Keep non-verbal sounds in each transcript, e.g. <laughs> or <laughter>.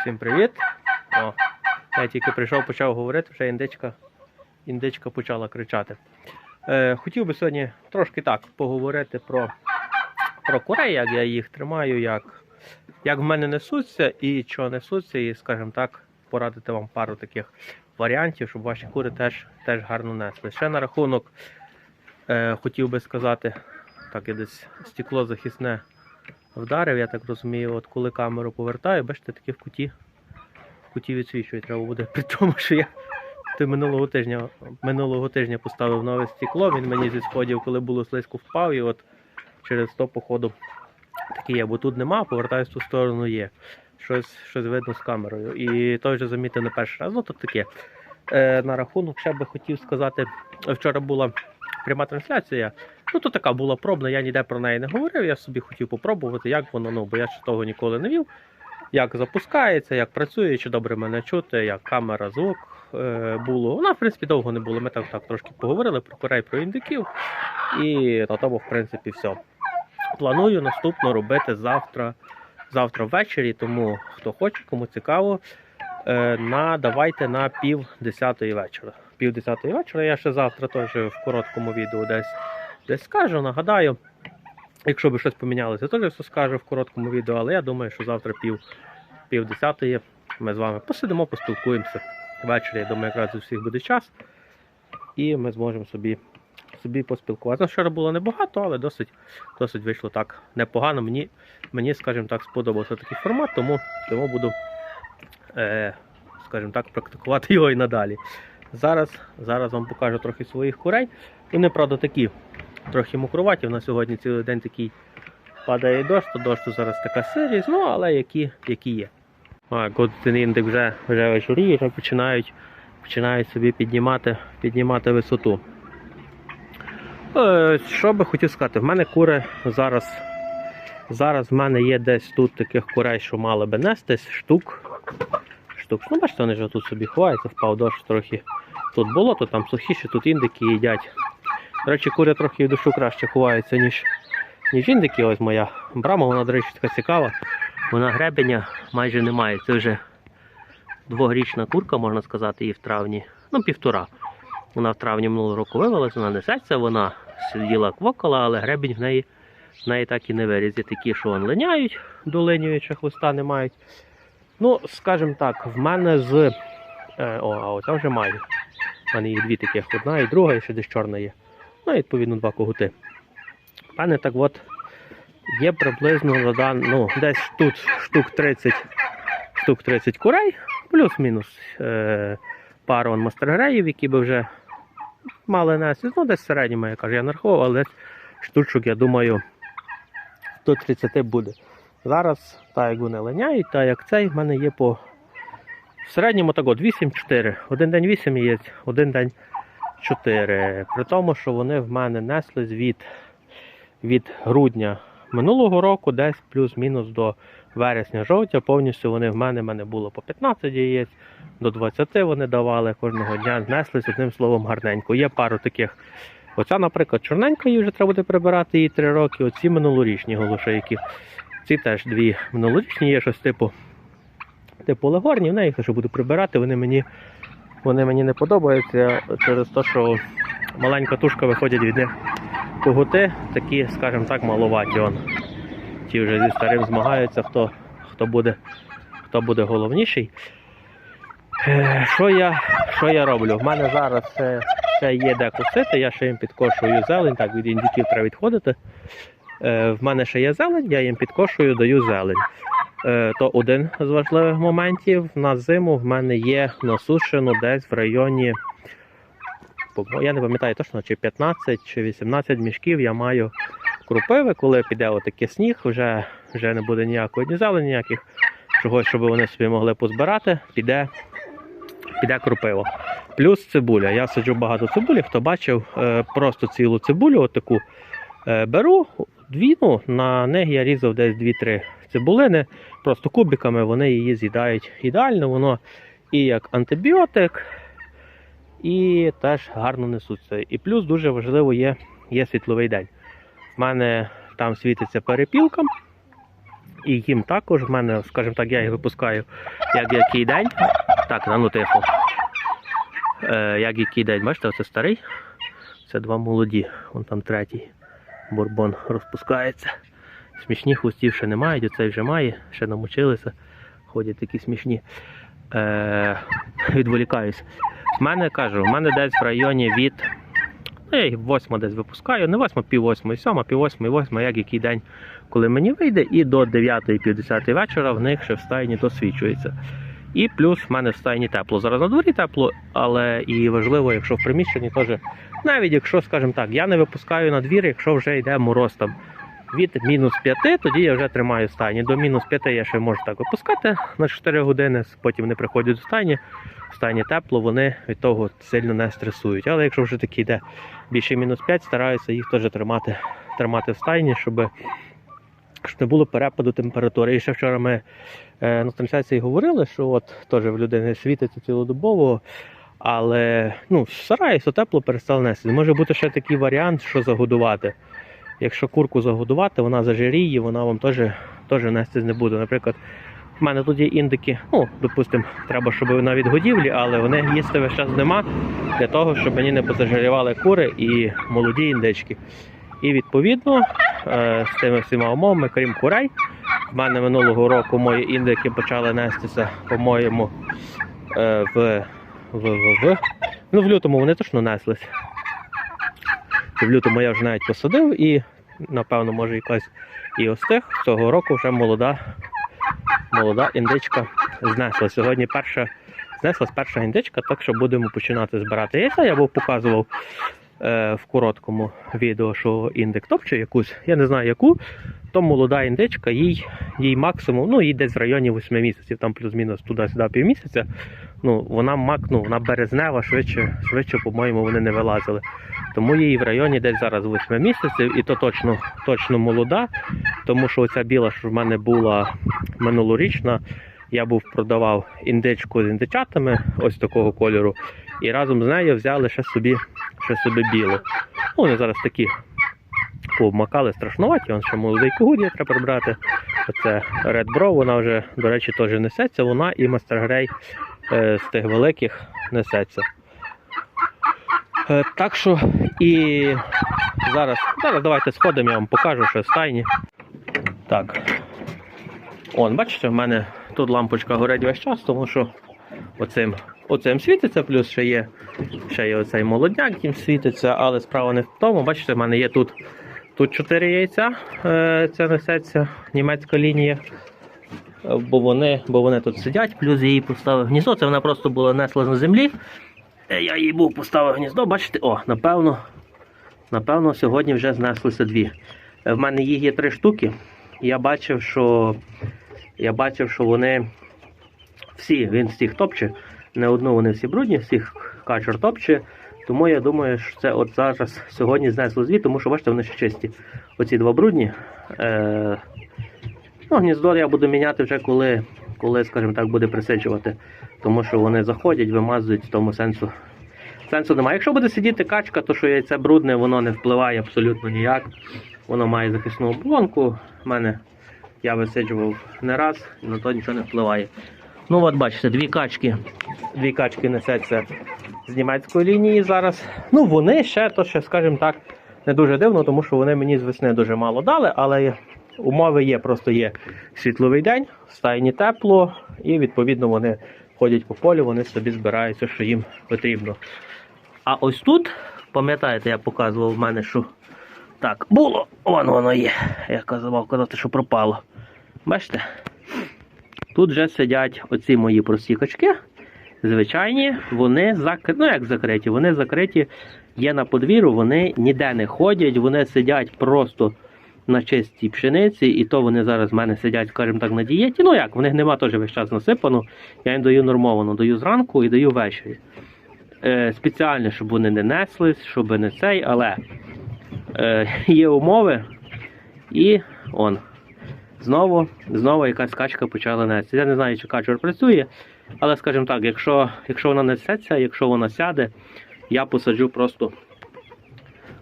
Всім привіт! О, я тільки прийшов, почав говорити, вже індичка, індичка почала кричати. Е, хотів би сьогодні трошки так поговорити про, про курей, як я їх тримаю, як, як в мене несуться і що несуться, і, скажімо так, порадити вам пару таких варіантів, щоб ваші кури теж, теж гарно несли. Ще на рахунок е, хотів би сказати, так я десь стекло захисне вдарив, я так розумію, от коли камеру повертаю, бачите, таке в куті, в куті відсвічує треба буде. <laughs> При тому, що я ти минулого тижня, минулого тижня поставив нове стекло, він мені зі сходів, коли було слизько впав, і от через то, походу, таке є, бо тут нема, повертаюсь в ту сторону є. Щось, щось видно з камерою. І той вже замітив не перший раз. Ну, то таке. Е, на рахунок ще би хотів сказати, вчора була пряма трансляція. Ну, то така була пробна, я ніде про неї не говорив. Я собі хотів попробувати, як воно, ну, бо я ще того ніколи не вів. Як запускається, як працює, чи добре мене чути, як камера, звук е, було. Вона, в принципі, довго не було. Ми так, так трошки поговорили про корей, про індиків. І на тому, в принципі, все. Планую наступно робити завтра, завтра ввечері, тому хто хоче, кому цікаво, е, на, давайте на пів десятої вечора. Пів десятої вечора. Я ще завтра теж в короткому відео десь, десь скажу, нагадаю. Якщо би щось помінялося, теж все скажу в короткому відео, але я думаю, що завтра пів, пів десятої ми з вами посидимо, поспілкуємося. Ввечері, я думаю, якраз у всіх буде час. І ми зможемо собі, собі поспілкуватися. Вчора було небагато, але досить, досить вийшло так непогано. Мені, мені скажімо так, сподобався такий формат, тому, тому буду, е, скажімо так, практикувати його і надалі. Зараз, зараз вам покажу трохи своїх курей. Вони, правда, такі трохи мокруваті. У нас сьогодні цілий день такий падає дощ, то дощу зараз така сирість, ну але які, які є. А, один індик вже, вже вечоріє, вже починають, починають собі піднімати, піднімати висоту. Е, що би хотів сказати, в мене кури зараз. Зараз в мене є десь тут таких курей, що мали би нестись, штук. штук. Ну, бачите, вони ж тут собі ховаються, впав дощ трохи. Тут болото, там сухіше, тут індики їдять. До речі, кури трохи в душу краще ховаються, ніж, ніж індики. Ось моя брама, вона, до речі, така цікава. Вона гребеня майже немає. Це вже двогрічна курка, можна сказати, її в травні. Ну, півтора. Вона в травні минулого року вивелася, вона несеться, вона сиділа квокала, але гребінь в неї, в неї так і не виріс. Є такі, що он линяють, долинюючи, хвоста не мають. Ну, скажімо так, в мене з. Е, о, а оця вже маю. У мене їх дві таких, одна і друга, і ще десь чорна є. Ну, відповідно, два когути. У мене так от є приблизно ну, десь тут штук 30, штук 30 курей, плюс-мінус е, пару мастергреїв, які би вже мали нести. Ну, десь середньому, я кажу, я нарахував, але штучок, я думаю, до 30 буде. Зараз, так як вони линяють, так як цей, в мене є по в середньому так от 8-4. Один день 8 є, один день 4. При тому, що вони в мене неслись від, від грудня минулого року, десь плюс-мінус до вересня-жовтня. Повністю вони в мене, в мене було по 15 яєць, до 20 вони давали кожного дня, неслись одним словом гарненько. Є пару таких. Оця, наприклад, чорненька, її вже треба буде прибирати її 3 роки. Оці минулорічні голошейки. Ці теж дві минулорічні, є щось типу, типу легорні, в неї що буду прибирати, вони мені, вони мені не подобаються через те, що маленька тушка виходять від них когути, такі, скажімо так, маловаті. Он. Ті вже зі старим змагаються, хто, хто, буде, хто буде головніший. Е, Що я, що я роблю? В мене зараз ще, є де косити, я ще їм підкошую зелень, так від індиків треба відходити. Е, В мене ще є зелень, я їм підкошую, даю зелень. Е, То один з важливих моментів. На зиму в мене є насушено десь в районі, я не пам'ятаю точно, чи 15 чи 18 мішків я маю крупиви, коли піде отакий сніг, вже, вже не буде ніякої ні зелені, ніяких чогось, щоб вони собі могли позбирати, піде, піде крупиво. Плюс цибуля. Я саджу багато цибулі, хто бачив, е, просто цілу цибулю, отаку е, беру, дві, ну, на них я різав десь 2-3 цибулини, просто кубиками вони її з'їдають ідеально, воно і як антибіотик, і теж гарно несуться. І плюс дуже важливо є, є світловий день. У мене там світиться перепілка. і їм також. В мене, скажімо так, я їх випускаю як який день. Так, на ну тихо. Е, як який день, бачите, оце старий. Це два молоді. Вон там третій бурбон розпускається. Смішні хвостів ще не мають, оцей вже має, ще намучилися. Ходять такі смішні. Е, відволікаюсь. В мене кажу, в мене десь в районі від. Ну, я їх восьма десь випускаю, не восьма, пів восьмої, сьома, пів восьмої, восьма, як який день, коли мені вийде, і до 9 50 вечора в них ще в стайні досвідчується. І плюс в мене в стайні тепло. Зараз на дворі тепло, але і важливо, якщо в приміщенні теж, навіть якщо, скажімо так, я не випускаю на двір, якщо вже йде мороз там від мінус 5, тоді я вже тримаю стайні. До мінус 5 я ще можу так випускати на 4 години, потім вони приходять до стайні. В стайні тепло, вони від того сильно не стресують. Але якщо вже таки йде більше мінус 5, стараюся їх теж тримати, тримати в стайні, щоб, щоб не було перепаду температури. І ще вчора ми е, на трансляції говорили, що от теж в людини світиться цілодобово. Але ну, стараюся тепло перестало нести. Може бути ще такий варіант, що загодувати. Якщо курку загодувати, вона зажиріє, вона вам теж, теж нести не буде. Наприклад, в мене тут є індики, ну, допустимо, треба, щоб вона від годівлі, але вони їсти весь час нема для того, щоб мені не позажарювали кури і молоді індички. І відповідно е, з тими всіма умовами, крім курей, в мене минулого року мої індики почали нестися, по-моєму, е, в, в, в, в, ну, в лютому вони точно неслись. В лютому я вже навіть посадив і, напевно, може якась і остиг. Цього року вже молода, молода індичка знесла. Сьогодні перша знеслась перша індичка, так що будемо починати збирати яйця. Я був показував е, в короткому відео, що індик топче якусь, я не знаю яку, то молода індичка, їй, їй максимум, ну їй десь в районі 8 місяців, там плюс-мінус туди-сюди півмісяця. Ну, вона мак, ну, вона березнева, швидше, швидше, по-моєму, вони не вилазили. Тому їй в районі десь зараз 8 місяців, і то точно, точно молода, тому що оця біла, що в мене була минулорічна, я був продавав індичку з індичатами, ось такого кольору, і разом з нею взяли ще собі, ще собі білу. Ну, вони зараз такі повмакали страшнуваті, он ще молодий когут треба прибрати. Оце Red Bro, вона вже, до речі, теж несеться, вона і Master Grey з тих великих несеться. Е, так що і зараз, зараз давайте сходимо, я вам покажу, що стайні. Так. Он, бачите, в мене тут лампочка горить весь час, тому що оцим, оцим світиться, плюс ще є, ще є оцей молодняк, яким світиться, але справа не в тому. Бачите, в мене є тут, тут 4 яйця, е, це несеться німецька лінія. Бо вони, бо вони тут сидять, плюс їй поставив гніздо. Це вона просто була несла на землі. Е, Я їй був поставив гніздо, бачите, о, напевно, напевно, сьогодні вже знеслися дві. Е, В мене їх є три штуки. Я бачив, що я бачив, що вони всі, він всіх топче. Не одну вони всі брудні, всіх качур топче. Тому я думаю, що це от зараз сьогодні знесло дві, тому що бачите, вони ще чисті. Оці два брудні. Е, ну, гніздо я буду міняти вже коли, коли, скажімо так, буде присичувати. Тому що вони заходять, вимазують, в тому сенсу. Сенсу немає. Якщо буде сидіти качка, то що яйце брудне, воно не впливає абсолютно ніяк. Воно має захисну оболонку. У мене я висиджував не раз, і на то нічого не впливає. Ну от бачите, дві качки. Дві качки несеться з німецької лінії зараз. Ну вони ще, то ще, скажімо так, не дуже дивно, тому що вони мені з весни дуже мало дали, але умови є, просто є світловий день, стайні тепло, і відповідно вони ходять по полю, вони собі збираються, що їм потрібно. А ось тут, пам'ятаєте, я показував в мене, що так, було, вон воно є. Я казав казати, що пропало. Бачите? Тут вже сидять оці мої прості качки. Звичайні, вони закриті, ну як закриті, вони закриті є на подвір'ю, вони ніде не ходять, вони сидять просто на чистій пшениці, і то вони зараз в мене сидять, скажімо так, на дієті. Ну як, в них нема теж весь час насипано. Я їм даю нормовано, даю зранку і даю ввечері. Е, спеціально, щоб вони не неслись, щоб не цей, але е, <laughs> є умови. І он. Знову, знову якась качка почала нести. Я не знаю, чи качур працює, але скажімо так, якщо, якщо вона несеться, якщо вона сяде, я посаджу просто,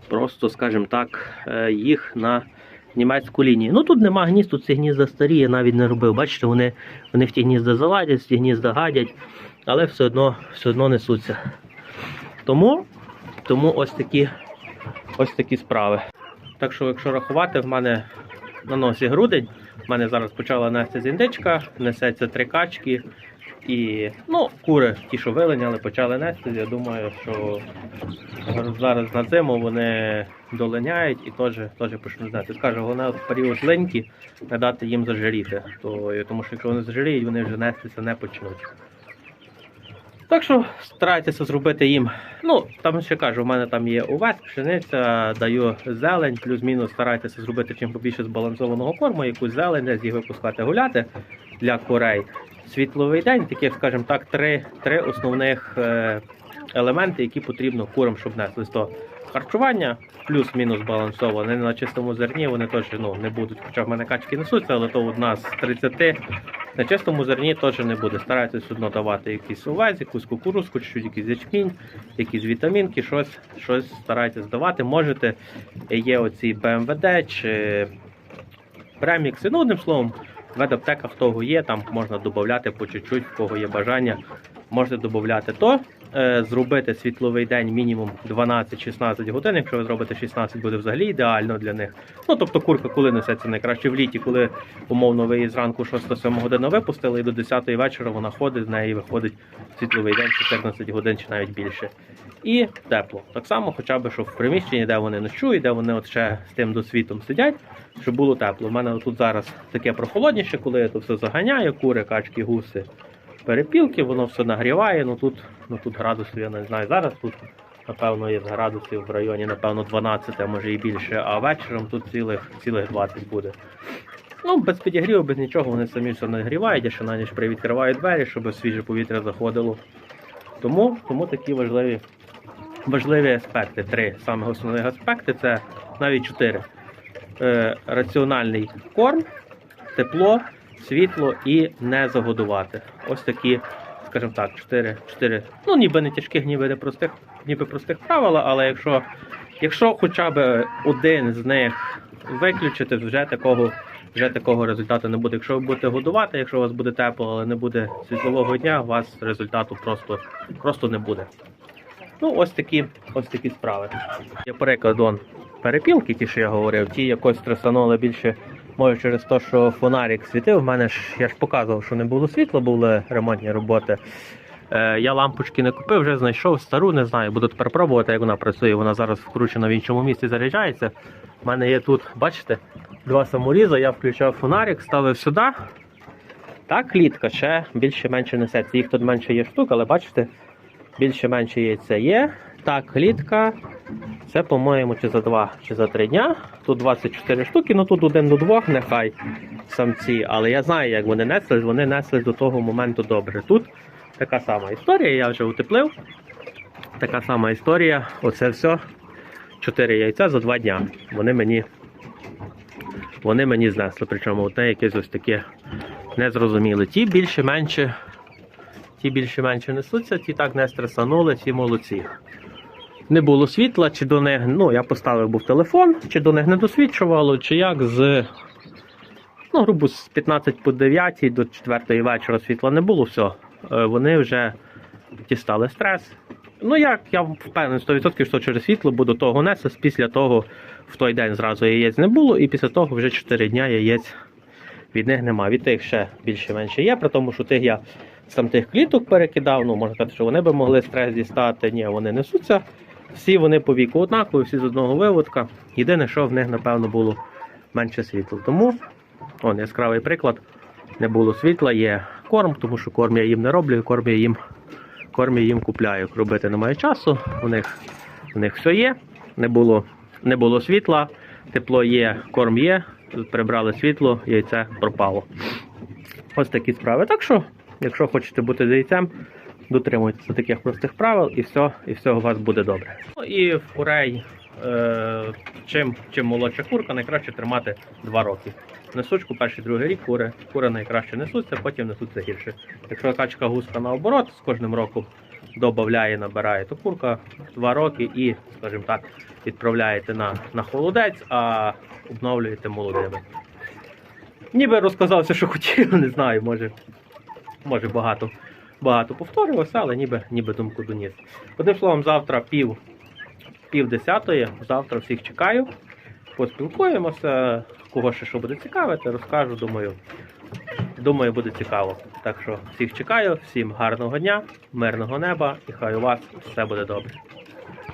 просто скажімо так, е, їх на німецьку лінію. Ну тут нема гнізд, тут ці гнізда старі, я навіть не робив. Бачите, вони, вони в ті гнізда заладять, в ті гнізда гадять, але все одно, все одно несуться. Тому, тому ось такі, ось такі справи. Так що, якщо рахувати, в мене на носі грудень, в мене зараз почала нести індичка, несеться три качки. І ну, кури, ті, що вилиняли, почали нести. Я думаю, що зараз на зиму вони долиняють і теж, теж почнуть знати. Скажу, головне в період линьки не дати їм зажиріти. То, тому що якщо вони зажиріють, вони вже нестися не почнуть. Так що старайтеся зробити їм. Ну, там ще кажу, у мене там є овес, пшениця, даю зелень, плюс-мінус старайтеся зробити чим побільше збалансованого корму, якусь зелень, десь їх випускати гуляти для курей. Світловий день, такі, скажімо так, три, три основних е, елементи, які потрібно курам, щоб несли. То харчування плюс-мінус балансоване. На чистому зерні вони теж ну, не будуть, хоча в мене качки несуться, але то одна з 30. На чистому зерні теж не буде. Старайтесь одно давати якийсь овець, якусь кукурузку, чуть якийсь ячмінь, якісь вітамінки, щось, щось старайтесь давати. Можете, є оці БМВД чи премікси. Ну, одним словом, в медаптеках того є, там можна додати по чуть-чуть, в кого є бажання, можете додати то. Е, зробити світловий день мінімум 12-16 годин. Якщо ви зробите 16, буде взагалі ідеально для них. Ну тобто курка, коли несеться найкраще в літі, коли умовно ви її зранку 6-7 година випустили, і до 10 вечора вона ходить, з неї виходить світловий день 14 годин чи навіть більше. І тепло. Так само, хоча б щоб в приміщенні, де вони ночують, де вони от ще з тим досвітом сидять, щоб було тепло. У мене тут зараз таке прохолодніше, коли я тут все заганяю, кури, качки, гуси, перепілки, воно все нагріває. Ну тут, ну тут градусів, я не знаю. Зараз тут, напевно, є градусів в районі, напевно, 12, а може і більше, а вечором тут цілих, цілих 20 буде. Ну, без підігріву, без нічого, вони самі все нагрівають, я ще на ніч привідкриваю двері, щоб свіже повітря заходило. Тому, тому такі важливі, важливі аспекти. Три самих основних аспекти це навіть чотири. Е, раціональний корм, тепло, світло і не загодувати. Ось такі, скажімо так, чотири, чотири, ну ніби не тяжких, ніби не простих, ніби простих правила, але якщо, якщо хоча б один з них виключити, вже такого, вже такого результату не буде. Якщо ви будете годувати, якщо у вас буде тепло, але не буде світлового дня, у вас результату просто, просто не буде. Ну, ось такі, ось такі справи. Є приклад он, перепілки, ті, що я говорив, ті якось стресанули більше, може через те, що фонарик світив. У мене ж я ж показував, що не було світла, були ремонтні роботи. Е, я лампочки не купив, вже знайшов стару, не знаю. Буду тепер пробувати, як вона працює. Вона зараз вкручена в іншому місці, заряджається. У мене є тут, бачите, два саморізи. Я включав фонарик, ставив сюди. Та клітка ще більше-менше несеться. Їх тут менше є штук, але бачите, більше-менше яйця є. Так, клітка. Це, по-моєму, чи за два, чи за три дня. Тут 24 штуки, ну тут один до двох, нехай самці. Але я знаю, як вони несли, вони несли до того моменту добре. Тут така сама історія, я вже утеплив. Така сама історія. Оце все. Чотири яйця за два дня. Вони мені, вони мені знесли. Причому одне якесь ось таке незрозуміле. Ті більше-менше, ті більше-менше несуться, ті так не стресанули, ті молодці. Не було світла, чи до них, ну я поставив був телефон, чи до них не досвідчувало, чи як з, ну, грубо з 15 по 9 до 4 вечора світла не було, все. Вони вже дістали стрес. Ну як, я впевнений 100%, що через світло, бо до того несли, після того в той день зразу яєць не було, і після того вже 4 дня яєць від них нема. Від тих ще більше-менше є, при тому, що тих я з там тих кліток перекидав, ну можна сказати, що вони би могли стрес дістати. Ні, вони несуться. Всі вони по віку однакові, всі з одного виводка. Єдине, що в них, напевно, було менше світла. Тому, он яскравий приклад, не було світла, є корм, тому що корм я їм не роблю, корм я їм, корм я їм купляю. Робити немає часу, у них, у них все є, не було, не було світла, тепло є, корм є, прибрали світло, яйце пропало. Ось такі справи. Так що, якщо хочете бути яйцем, дотримуйтеся таких простих правил і все, і все у вас буде добре. Ну і в курей, е, чим, чим молодша курка, найкраще тримати 2 роки. Несучку перший другий рік кури, кури найкраще несуться, потім несуться гірше. Якщо качка гуска наоборот, з кожним роком додає, набирає. То курка 2 роки і, скажімо так, відправляєте на, на холодець, а обновлюєте молодими. Ніби розказав все, що хотів, <laughs> не знаю, може, може багато, багато повторювався, але ніби, ніби думку доніс. Одним словом, завтра пів, пів десятої, завтра всіх чекаю. Поспілкуємося, кого ще що буде цікавити, розкажу, думаю. Думаю, буде цікаво. Так що всіх чекаю, всім гарного дня, мирного неба і хай у вас все буде добре.